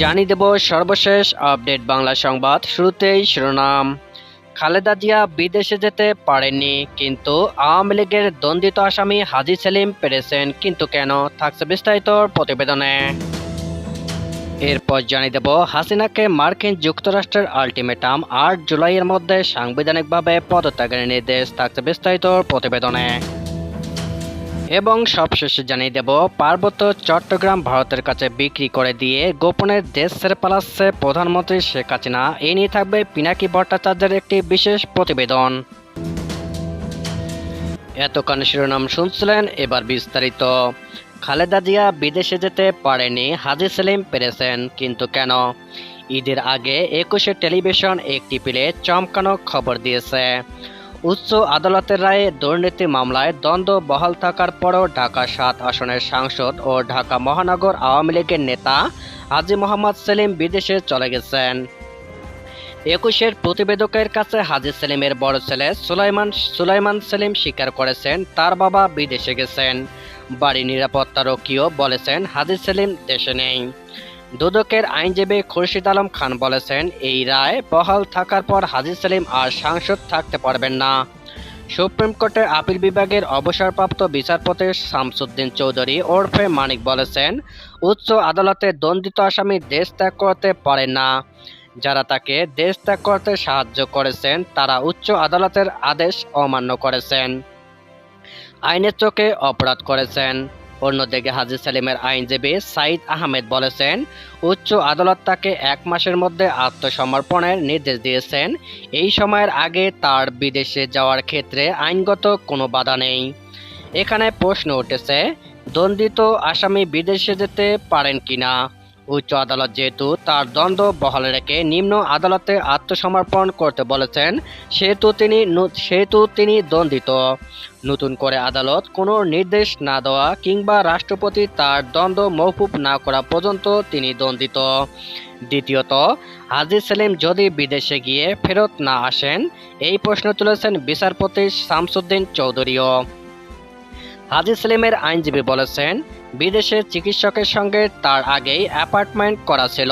জানিয়ে দেব সর্বশেষ আপডেট বাংলা সংবাদ। শুরুতেই শিরোনাম। খালেদা জিয়া বিদেশে যেতে পারেননি, কিন্তু আওয়ামী লীগের দ্বন্দ্বিত আসামি হাজি সেলিম পেরেছেন, কিন্তু কেন? থাকছে বিস্তারিত প্রতিবেদনে। এরপর জানিয়ে দেব, হাসিনাকে মার্কিন যুক্তরাষ্ট্রের আলটিমেটাম আট জুলাইয়ের মধ্যে সাংবিধানিকভাবে পদত্যাগের নির্দেশ। থাকছে বিস্তারিত প্রতিবেদনে। এবং সবশেষে জানিয়ে দেব, পার্বত্য চট্টগ্রাম ভারতের কাছে বিক্রি করে দিয়ে গোপনে দেশ পালাচ্ছে প্রধানমন্ত্রী শেখ হাসিনা, এ নিয়ে থাকবে পিনাকি ভট্টাচার্যের একটি বিশেষ প্রতিবেদন। এতক্ষণ শিরোনাম শুনছিলেন এবার বিস্তারিত। খালেদা জিয়া বিদেশে যেতে পারেনি, হাজি সেলিম পেরেছেন, কিন্তু কেন? ঈদের আগে একুশে টেলিভিশন একটি পিলে চমকানো খবর দিয়েছে। উচ্চ আদালতের রায়ে দুর্নীতি মামলায় দ্বন্দ্ব বহাল থাকার পরও ঢাকা সাত আসনের সাংসদ ও ঢাকা মহানগর আওয়ামী লীগের নেতা হাজি মোহাম্মদ সেলিম বিদেশে চলে গেছেন। একুশের প্রতিবেদকের কাছে হাজি সেলিমের বড় ছেলে সুলাইমান সুলাইমান সেলিম স্বীকার করেছেন, তার বাবা বিদেশে গেছেন। বাড়ি নিরাপত্তারক্ষীও বলেছেন, হাজি সেলিম দেশে নেই। দুদকের আইনজীবী খুরশিদ আলম খান বলেছেন, এই রায় বহাল থাকার পর হাজি সেলিম আর সাংসদ থাকতে পারবেন না। সুপ্রিম কোর্টের আপিল বিভাগের অবসরপ্রাপ্ত বিচারপতি শামসুদ্দিন চৌধুরী ওরফে মানিক বলেছেন, উচ্চ আদালতে দণ্ডিত আসামি দেশ ত্যাগ করতে পারে না। যারা তাকে দেশ ত্যাগ করতে সাহায্য করেছেন, তারা উচ্চ আদালতের আদেশ অমান্য করেছেন। আইনের চোখে অপরাধ করেছেন। অন্যদিকে হাজি সেলিমের আইনজীবী সাইদ আহমেদ বলেছেন, উচ্চ আদালত তাকে এক মাসের মধ্যে আত্মসমর্পণের নির্দেশ দিয়েছেন। এই সময়ের আগে তার বিদেশে যাওয়ার ক্ষেত্রে আইনগত কোনো বাধা নেই। এখানে প্রশ্ন উঠেছে, দণ্ডিত আসামি বিদেশে যেতে পারেন কিনা? উচ্চ আদালত যেহেতু তার দ্বন্দ্ব বহাল রেখে নিম্ন আদালতে আত্মসমর্পণ করতে বলেছেন, সেহেতু তিনি সেহেতু তিনি দ্বন্দ্বিত। নতুন করে আদালত কোনো নির্দেশ না দেওয়া কিংবা রাষ্ট্রপতি তার দ্বন্দ্ব মৌকুব না করা পর্যন্ত তিনি দ্বন্দ্বিত। দ্বিতীয়ত, হাজি সেলিম যদি বিদেশে গিয়ে ফেরত না আসেন, এই প্রশ্ন তুলেছেন বিচারপতি শামসুদ্দিন চৌধুরীও। হাজি সেলিমের আইনজীবী বলেছেন বিদেশের চিকিৎসকের সঙ্গে তার আগেই অ্যাপার্টমেন্ট করা ছিল।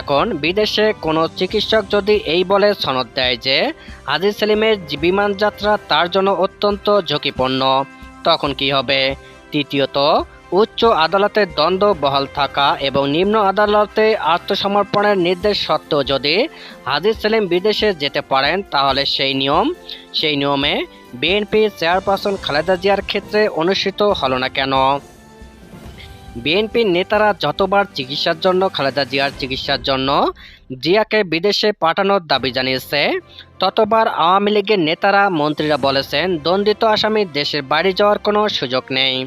এখন বিদেশে কোনো চিকিৎসক যদি এই বলে সনদ দেয় যে হাজি সেলিমের বিমানযাত্রা বিমান যাত্রা তার জন্য অত্যন্ত ঝুঁকিপূর্ণ, তখন কি হবে? তৃতীয়ত উচ্চ আদালতের দ্বন্দ্ব বহাল থাকা এবং নিম্ন আদালতে আত্মসমর্পণের নির্দেশ সত্ত্বেও যদি হাজি সেলিম বিদেশে যেতে পারেন, তাহলে সেই নিয়ম, সেই নিয়মে বিএনপি চেয়ারপারসন খালেদা জিয়ার ক্ষেত্রে অনুষ্ঠিত হলো না কেন? বিএনপির নেতারা যতবার চিকিৎসার জন্য, খালেদা জিয়ার চিকিৎসার জন্য জিয়াকে বিদেশে পাঠানোর দাবি জানিয়েছে, ততবার আওয়ামী লীগের নেতারা, মন্ত্রীরা বলেছেন, দণ্ডিত আসামি দেশের বাড়ি যাওয়ার কোনো সুযোগ নেই।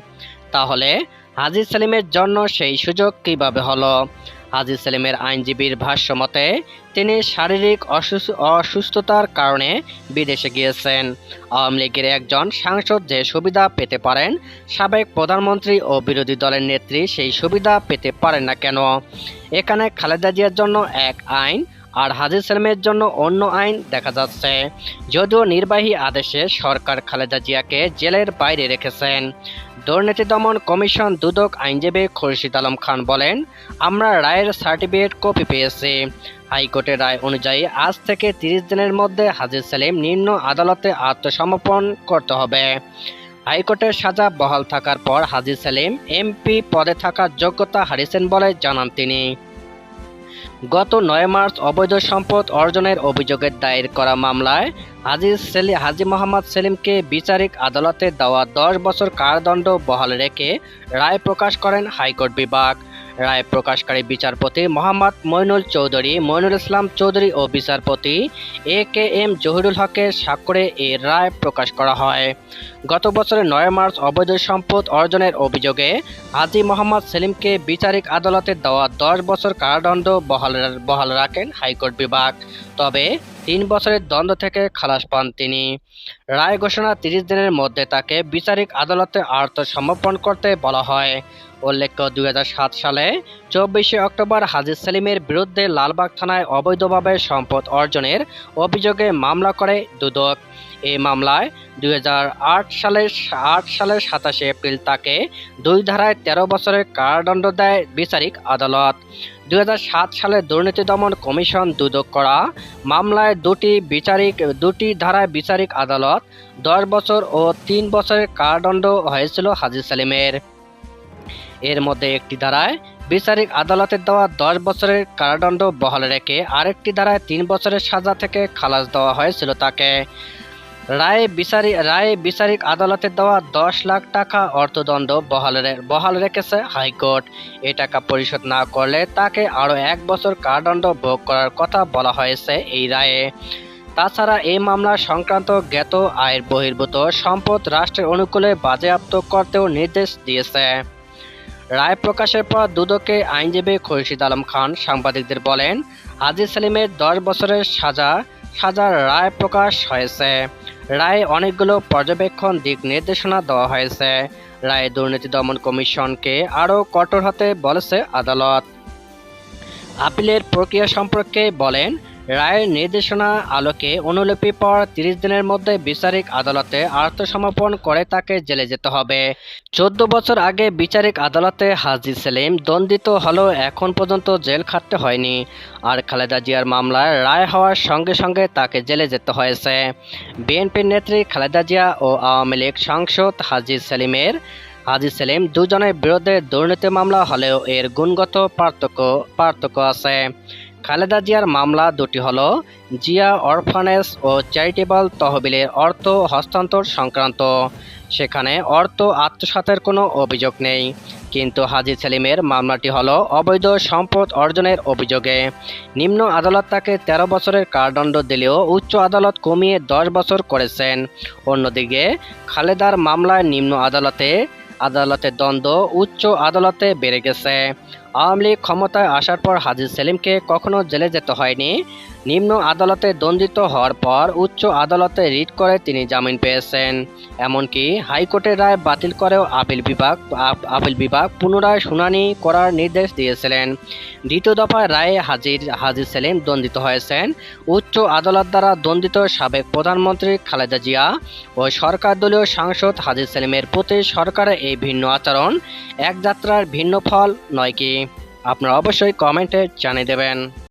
তাহলে হাজি সেলিমের জন্য সেই সুযোগ কীভাবে হলো? হাজি সেলিমের আইনজীবীর ভাষ্য মতে, তিনি শারীরিক অসুস- অসুস্থতার কারণে বিদেশে গিয়েছেন। আওয়ামী লীগের একজন সাংসদ যে সুবিধা পেতে পারেন, সাবেক প্রধানমন্ত্রী ও বিরোধী দলের নেত্রী সেই সুবিধা পেতে পারেন না কেন? এখানে খালেদা জিয়ার জন্য এক আইন আর হাজি সেলিমের জন্য অন্য আইন দেখা যাচ্ছে। যদিও নির্বাহী আদেশে সরকার খালেদা জিয়াকে জেলের বাইরে রেখেছেন। দুর্নীতি দমন কমিশন দুদক আইনজীবী খুরশিদ আলম খান বলেন, আমরা রায়ের সার্টিফিকেট কপি পেয়েছি। হাইকোর্টের রায় অনুযায়ী আজ থেকে তিরিশ দিনের মধ্যে হাজির সেলিম নিম্ন আদালতে আত্মসমর্পণ করতে হবে। হাইকোর্টের সাজা বহাল থাকার পর হাজির সেলিম এমপি পদে থাকার যোগ্যতা হারিয়েছেন বলে জানান তিনি। গত নয় মার্চ অবৈধ সম্পদ অর্জনের অভিযোগে দায়ের করা মামলায় হাজি সেলি হাজি মোহাম্মদ সেলিমকে বিচারিক আদালতে দেওয়া দশ বছর কারাদণ্ড বহাল রেখে রায় প্রকাশ করেন হাইকোর্ট বিভাগ। রায় প্রকাশকারী বিচারপতি মোহাম্মদ মইনুল চৌধুরী, মইনুল ইসলাম চৌধুরী ও বিচারপতি এ কে এম জহিরুল হকের স্বাক্ষরে এ রায় প্রকাশ করা হয়। গত বছরের নয় মার্চ অবৈধ সম্পদ অর্জনের অভিযোগে হাজি মোহাম্মদ সেলিমকে বিচারিক আদালতে দেওয়া দশ বছর কারাদণ্ড বহাল বহাল রাখেন হাইকোর্ট বিভাগ। তবে তিন বছরের দ্বন্দ্ব থেকে খালাস পান তিনি। রায় ঘোষণা তিরিশ দিনের মধ্যে তাকে বিচারিক আদালতে আত্মসমর্পণ করতে বলা হয়। উল্লেখ্য, দুই হাজার সাত সালে চব্বিশে অক্টোবর হাজির সেলিমের বিরুদ্ধে লালবাগ থানায় অবৈধভাবে সম্পদ অর্জনের অভিযোগে মামলা করে দুদক। এই মামলায় দুই হাজার আট সালের আট সালের সাতাশে এপ্রিল তাকে দুই ধারায় তেরো বছরের কারাদণ্ড দেয় বিচারিক আদালত। দু হাজার সাত সালে দুর্নীতি দমন কমিশন দুদক করা মামলায় দুটি বিচারিক, দুটি ধারায় বিচারিক আদালত দশ বছর ও তিন বছরের কারাদণ্ড হয়েছিল হাজি সেলিমের। এর মধ্যে একটি ধারায় বিচারিক আদালতের দেওয়া দশ বছরের কারাদণ্ড বহাল রেখে আরেকটি ধারায় তিন বছরের সাজা থেকে খালাস দেওয়া হয়েছিল তাকে। রায়ে বিচারি রায়ে বিচারিক আদালতের দেওয়া দশ লাখ টাকা অর্থদণ্ড বহাল বহাল রেখেছে হাইকোর্ট। এই টাকা পরিশোধ না করলে তাকে আরও এক বছর কারাদণ্ড ভোগ করার কথা বলা হয়েছে এই রায়ে। তাছাড়া এই মামলা সংক্রান্ত জ্ঞাত আয়ের বহির্ভূত সম্পদ রাষ্ট্রের অনুকূলে বাজেয়াপ্ত করতেও নির্দেশ দিয়েছে। রায় প্রকাশের পর দুদকে আইনজীবী খুরশিদ আলম খান সাংবাদিকদের বলেন হাজি সেলিমের দশ বছরের সাজা সাজার রায় প্রকাশ হয়েছে। রায়ে অনেকগুলো পর্যবেক্ষণ দিক নির্দেশনা দেওয়া হয়েছে। রায়ে দুর্নীতি দমন কমিশনকে আরও কঠোর হতে বলেছে আদালত। আপিলের প্রক্রিয়া সম্পর্কে বলেন রায়ের নির্দেশনা আলোকে অনুলিপি পর তিরিশ দিনের মধ্যে বিচারিক আদালতে আত্মসমর্পণ করে তাকে জেলে যেতে হবে। চোদ্দ বছর আগে বিচারিক আদালতে হাজি সেলিম দণ্ডিত হলেও এখন পর্যন্ত জেল খাটতে হয়নি। আর খালেদা জিয়ার মামলায় রায় হওয়ার সঙ্গে সঙ্গে তাকে জেলে যেতে হয়েছে। বিএনপির নেত্রী খালেদা জিয়া ও আওয়ামী লীগ সাংসদ হাজি সেলিমের, হাজি সেলিম দুজনের বিরুদ্ধে দুর্নীতি মামলা হলেও এর গুণগত পার্থক্য পার্থক্য আছে। খালেদা জিয়ার মামলা দুটি হল জিয়া অরফানেস ও চ্যারিটেবল তহবিলের অর্থ হস্তান্তর সংক্রান্ত। সেখানে অর্থ আত্মসাতের কোনো অভিযোগ নেই। কিন্তু হাজি সেলিমের মামলাটি হলো অবৈধ সম্পদ অর্জনের অভিযোগে। নিম্ন আদালত তাকে তেরো বছরের কারাদণ্ড দিলেও উচ্চ আদালত কমিয়ে দশ বছর করেছেন। অন্যদিকে খালেদার মামলায় নিম্ন আদালতে আদালতের দ্বন্দ্ব উচ্চ আদালতে বেড়ে গেছে। আওয়ামী লীগ ক্ষমতায় আসার পর হাজির সেলিমকে কখনো জেলে যেতে হয়নি। নিম্ন আদালতে দণ্ডিত হওয়ার পর উচ্চ আদালতে রিট করে তিনি জামিন পেয়েছেন। এমনকি হাইকোর্টের রায় বাতিল করেও আপিল বিভাগ, আপ- আপিল বিভাগ পুনরায় শুনানি করার নির্দেশ দিয়েছিলেন। দ্বিতীয় দফায় রায়ে হাজির হাজির সেলিম দণ্ডিত হয়েছেন। উচ্চ আদালত দ্বারা দণ্ডিত সাবেক প্রধানমন্ত্রী খালেদা জিয়া ও সরকার দলীয় সাংসদ হাজির সেলিমের প্রতি সরকারের এই ভিন্ন আচরণ এক যাত্রার ভিন্ন ফল নয় কি? আপনারা অবশ্যই কমেন্টে জানিয়ে দেবেন।